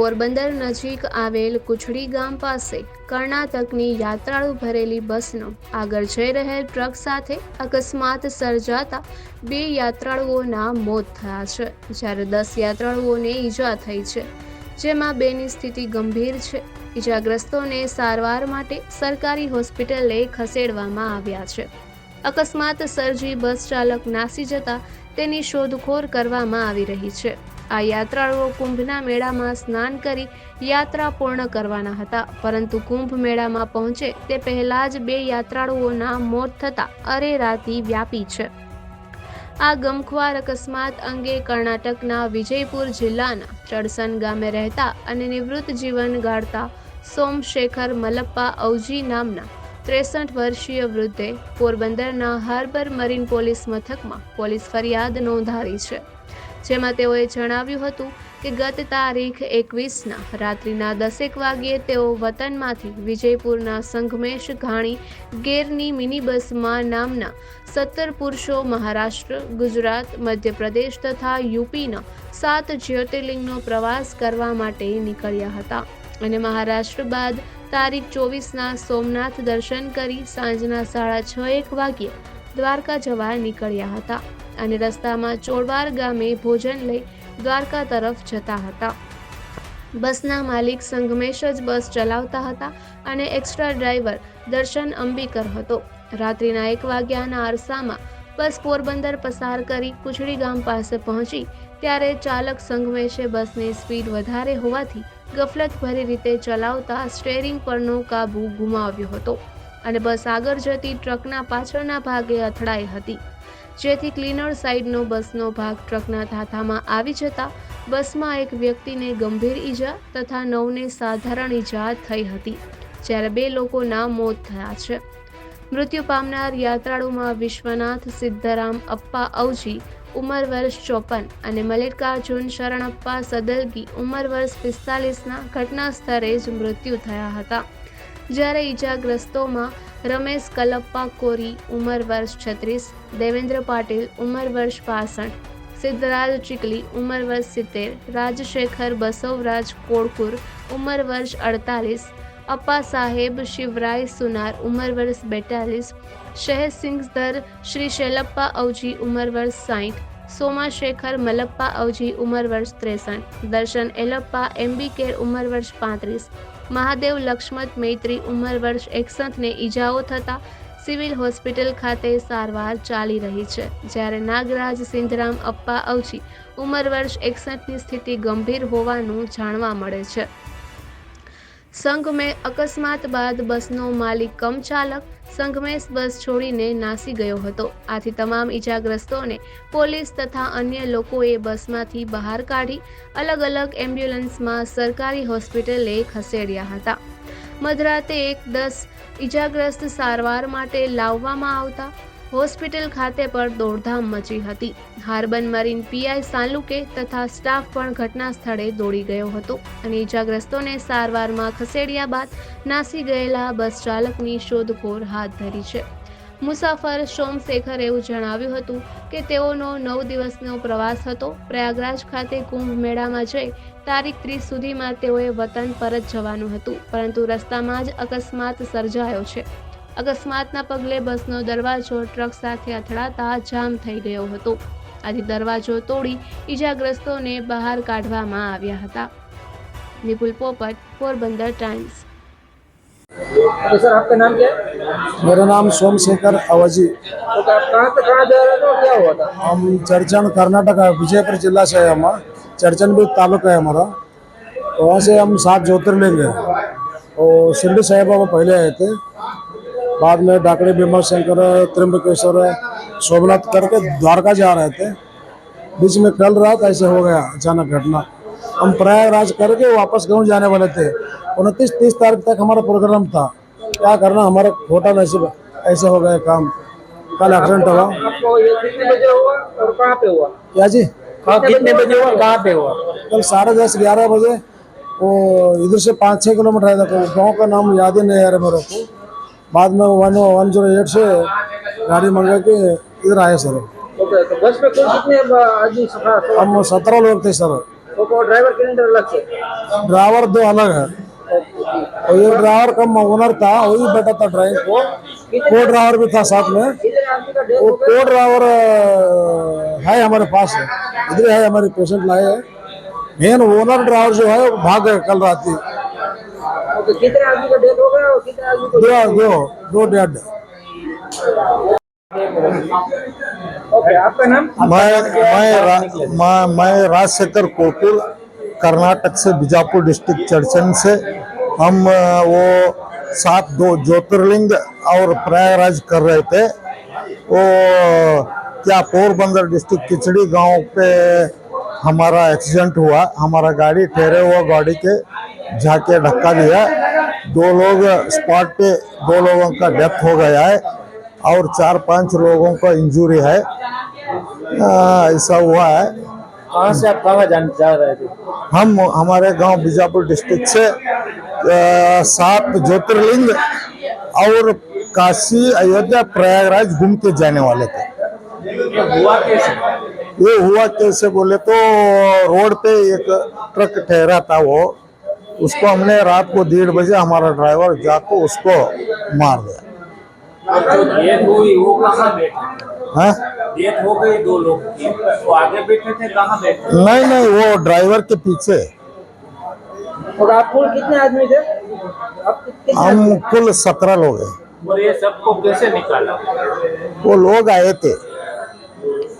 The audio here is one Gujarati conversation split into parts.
પોરબંદર નજીક આવેલ કુછડી ગામ પાસે કર્ણાટકની યાત્રાળુ ભરેલી બસનો આગળ જઈ રહેલ ટ્રક સાથે અકસ્માત સર્જાતા બે યાત્રાળુઓના મોત થયા છે, જ્યારે દસ યાત્રાળુઓને ઈજા થઈ છે, જેમાં બેની સ્થિતિ ગંભીર છે. ઈજાગ્રસ્તોને સારવાર માટે સરકારી હોસ્પિટલે ખસેડવામાં આવ્યા છે. અકસ્માત સર્જી બસ ચાલક નાસી જતા તેની શોધખોળ કરવામાં આવી રહી છે. આ યાત્રાળુઓ કુંભના મેળામાં સ્નાન કરી યાત્રા પૂર્ણ કરવાના હતા. પરંતુ કુંભ મેળામાં પહોંચે તે પહેલા જ બે યાત્રાળુઓના મોત થતા અરેરાતી વ્યાપી છે. આ ગમખ્વાર અકસ્માત અંગે કર્ણાટકના વિજયપુર જિલ્લાના ચડસન ગામે રહેતા અને નિવૃત્ત જીવન ગાળતા સોમશેખર મલપ્પા ઔજી નામના ત્રેસઠ વર્ષીય વૃદ્ધે પોરબંદરના હાર્બર મરીન પોલીસ મથકમાં પોલીસ ફરિયાદ નોંધાવી છે. જેમાં તેઓએ જણાવ્યું હતું કે ગત તારીખ એકવીસના રાત્રિના દસેક વાગ્યે તેઓ વતનમાંથી વિજયપુરના સંઘમેશ ઘાણી ગેરની મિની બસમાં નામના સત્તર પુરુષો મહારાષ્ટ્ર, ગુજરાત, મધ્યપ્રદેશ તથા યુપીના સાત જ્યોતિર્લિંગનો પ્રવાસ કરવા માટે નીકળ્યા હતા. અને મહારાષ્ટ્ર બાદ તારીખ ચોવીસના સોમનાથ દર્શન કરી સાંજના સાડા છ એક વાગ્યે દ્વારકા જવા નીકળ્યા હતા. અને રસ્તામાં ચોડવાર ગામે ભોજન લઈ દ્વારકા તરફ જતા હતા. બસના માલિક સંગમેશ જ બસ ચલાવતા હતા અને એક્સ્ટ્રા ડ્રાઈવર દર્શન અંબીકર હતો. રાત્રિના એક વાગ્યાના અરસામાં બસ પોરબંદર પસાર કરી કુચડી ગામ પાસે પહોંચી ત્યારે ચાલક સંગમેશે બસની સ્પીડ વધારે હોવાથી ગફલતભરી રીતે ચલાવતા સ્ટેરિંગ પરનો કાબુ ગુમાવ્યો હતો અને બસ આગળ જતી ટ્રકના પાછળના ભાગે અથડાઈ હતી. જેથી ક્લીનર સાઈડનો બસનો ભાગ ટ્રકના થાથામાં આવી જતા બસમાં એક વ્યક્તિને ગંભીર ઈજા તથા નવને સાધારણ ઈજા થઈ હતી, જ્યારે બે લોકોના મોત થયા છે. મૃત્યુ પામનાર યાત્રાળુમાં વિશ્વનાથ, સિદ્ધરામ, અપ્પા અવજી, ઉંમર વર્ષ ચોપન અને મલ્લિકાર્જુન શરણપ્પા સદલગી ઉંમર વર્ષ પિસ્તાલીસના ઘટના સ્થળે જ મૃત્યુ થયા હતા. જ્યારે ઈજાગ્રસ્તોમાં રમેશ કલપ્પા કોરી, ઉંમર વર્ષ છત્રીસ, દેવેન્દ્ર પાટીલ, ઉંમર વર્ષ પાસઠ, સિદ્ધરાજ ચીકલી, ઉંમર વર્ષ સિત્તેર, રાજશેખર બસવરાજ કોડકુર ઉંમર વર્ષ અડતાલીસ, અપ્પા સાહેબ શિવરાય સુનાર, ઉંમર વર્ષ બેતાલીસ શહેસિંગધર શ્રી શૈલપ્પા અવજી, ઉંમર વર્ષ સાઠ સોમાશેખર મલપ્પા અવજી, ઉંમર વર્ષ ત્રેસઠ, દર્શન એલપ્પા એમ્બીકેર ઉંમર વર્ષ પાંત્રીસ મહાદેવ લક્ષ્મત મૈત્રી ઉંમર વર્ષ એકસઠને ઈજાઓ થતાં સિવિલ હોસ્પિટલ ખાતે સારવાર ચાલી રહી છે. જ્યારે નાગરાજ સિંધરામ અપ્પા અવચી ઉંમર વર્ષ એકસઠની સ્થિતિ ગંભીર હોવાનું જાણવા મળે છે. સંઘમે અકસ્માત બાદ બસનો માલિક કમ ચાલક સંઘમેશ બસ છોડીને નાસી ગયો હતો. આથી તમામ ઈજાગ્રસ્તોને પોલીસ તથા અન્ય લોકોએ બસમાંથી બહાર કાઢી અલગ અલગ એમ્બ્યુલન્સમાં સરકારી હોસ્પિટલે ખસેડ્યા હતા. મધરાતે એક દસ ઈજાગ્રસ્ત સારવાર માટે લાવવામાં આવતા હોસ્પિટલ ખાતે પણ દોડધામ મચી હતી. હાર્બન મરીન પીઆઈ સાલુકે તથા સ્ટાફ પણ ઘટના સ્થળે દોડી ગયો હતો અને ઈજાગ્રસ્તોને સારવારમાં ખસેડ્યા બાદ નાસી ગયેલા બસ ચાલકની શોધખોળ હાથ ધરી છે. મુસાફર સોમશેખર એવું જણાવ્યું હતું કે તેઓનો નવ દિવસનો પ્રવાસ હતો. પ્રયાગરાજ ખાતે કુંભ મેળામાં જઈ તારીખ ત્રીસ સુધીમાં તેઓએ વતન પરત જવાનું હતું, પરંતુ રસ્તામાં જ અકસ્માત સર્જાયો છે. અકસ્માતના પગલે બસનો દરવાજો ટ્રક સાથે અથડાતા જામ થઈ ગયો હતો આથી દરવાજો તોડી ઈજાગ્રસ્તોને બહાર કાઢવામાં આવ્યા હતા નિપુલ પોપટ પોરબંદર ટાઈમ્સ तो सर आपका नाम क्या है मेरा नाम सोमशेखर अवजी तो आप कहाँ से कहाँ जा रहे थे और क्या हुआ था हम चर्चन कर्नाटक है, विजयपुर जिला से है हमारा चर्चन भी तालुका है हमारा वहाँ से हम सात ज्योतिर्लिंग है और शिरडी साहिब बाबा पहले आए थे बाद में डाकड़ी भीमा शंकर त्र्यंबकेश्वर सोमनाथ करके द्वारका जा रहे थे। बीच में कल रात ऐसे हो गया अचानक घटना। हम प्रयागराज करके वापस गाँव जाने वाले थे। उनतीस तीस तारीख तक हमारा प्रोग्राम था। क्या करना हमारा खोटा नसीब ऐसे हो गया काम। कल एक्सीडेंट हुआ। आपको ये कितने बजे हुआ और कहाँ पे हुआ? क्या जी? हाँ कितने बजे हुआ कहाँ पे हुआ? कल साढ़े दस ग्यारह बजे। वो इधर से पाँच छः किलोमीटर आया था गाँव का नाम याद ही नहीं आ रहा मेरे को। बाद में वन वन जीरो एट से गाड़ी मंगा के इधर आए सर ओके तो बस में कुल कितने ब- आदमी सफर हम सत्रह लोग थे सर वो वो ड्राइवर के अंदर अलग से ड्राइवर दो अलग है और ये ड्राइवर का ओनर था वही बैठा था ड्राइवर को को ड्राइवर भी था साथ में कितने आदमी का डेथ वो हो गया को ड्राइवर अ, है हमारे पास है इधर है हमारे पेशेंट लाए हैं मेन ओनर ड्राइवर जो है वो भाग गए कल रात ही ओके कितने आदमी का डेथ हो गया और कितने आदमी को दो दो दो डेड ओके आपका नाम? मैं मैं रा, मैं मैं राजशेखर कोकुल कर्नाटक से बीजापुर डिस्ट्रिक्ट चर्चन से। हम वो सात दो ज्योतिर्लिंग और प्रयागराज कर रहे थे। वो क्या पोरबंदर डिस्ट्रिक्ट किचड़ी गाँव पे हमारा एक्सीडेंट हुआ। हमारा गाड़ी ठहरे हुआ गाड़ी के। जाके धक्का दिया। दो लोग स्पॉट पे दो लोगों का डेथ हो गया है और चार पाँच लोगों का इंजरी है। ऐसा हुआ है। कहाँ से आप कहाँ जान जा रहे थे? हम हमारे गाँव बीजापुर डिस्ट्रिक्ट से सात ज्योतिर्लिंग और काशी अयोध्या प्रयागराज घूम के जाने वाले थे। हुआ कैसे? ये हुआ कैसे बोले तो रोड पे एक ट्रक ठहरा था वो। उसको हमने रात को डेढ़ बजे हमारा ड्राइवर जाको उसको मार दिया। डेथ हाँ? हो गई दो लोग की। आगे बैठे थे कहाँ बैठे? नहीं नहीं वो ड्राइवर के पीछे। और आप कुल कितने आदमी थे? हम कुल सत्रह लोग हैं। और ये सबको कैसे निकाला? वो लोग आए थे।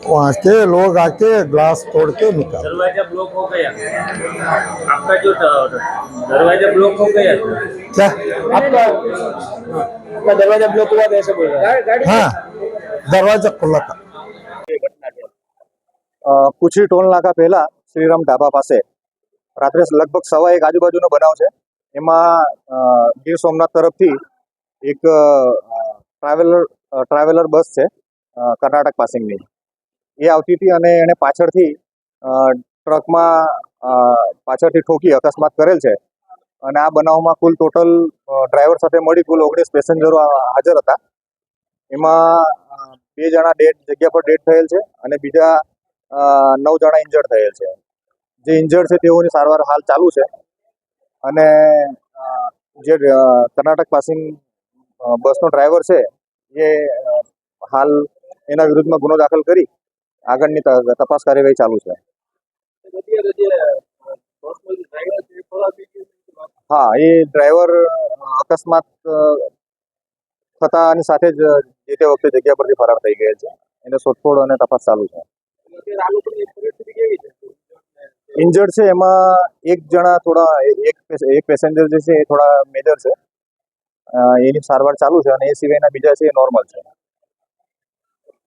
वहाँ के लोग आके ग्लास तोड़ के निकाल दरवाजा ब्लॉक हो गया आपका जो द- दरवाजा ब्लॉक हो गया था क्या आपका आपका दरवाजा ब्लॉक हुआ था ऐसे बोल रहे हैं गाड़ी हाँ दरवाजा खुला था અ, કુછી ટોલ નાકા પહેલા શ્રીરામ ઢાબા પાસે રાત્રે લગભગ સવા એક આજુબાજુનો બનાવ છે એમાં અ, ગીર સોમનાથ તરફથી એક અ, ટ્રાવેલર અ, ટ્રાવેલર બસ છે અ, કર્ણાટક પાસિંગની એ આવતી હતી અને એણે પાછળથી ટ્રકમાં પાછળથી ઠોકી અકસ્માત કરેલ છે. અને આ બનાવમાં કુલ ટોટલ ડ્રાઈવર સાથે મળી કુલ ઓગણીસ પેસેન્જરો હાજર હતા. એમાં બે જણા ડેડ, જગ્યા પર ડેડ થયેલ છે અને બીજા નવ જણા ઇન્જર્ડ થયેલ છે. જે ઇન્જર્ડ છે તેઓની સારવાર હાલ ચાલુ છે. અને જે કર્ણાટક પાસિંગ બસનો ડ્રાઈવર છે એ હાલ એના વિરુદ્ધમાં ગુનો દાખલ કરી આગળની તપાસ કાર્યવાહી ચાલુ છે. હા એ ડ્રાઈવર અકસ્માત થતાની સાથે જ જે તે વખતે જગ્યા પરથી ફરાર થઈ ગયા છે. એને શોધખોળ અને તપાસ ચાલુ છે. ઇન્જર્ડ છે એમાં એક જણા થોડા એક એક પેસેન્જર જે છે એ થોડા મેજર છે. એની સારવાર ચાલુ છે અને એ સિવાયના બીજા છે એ નોર્મલ છે.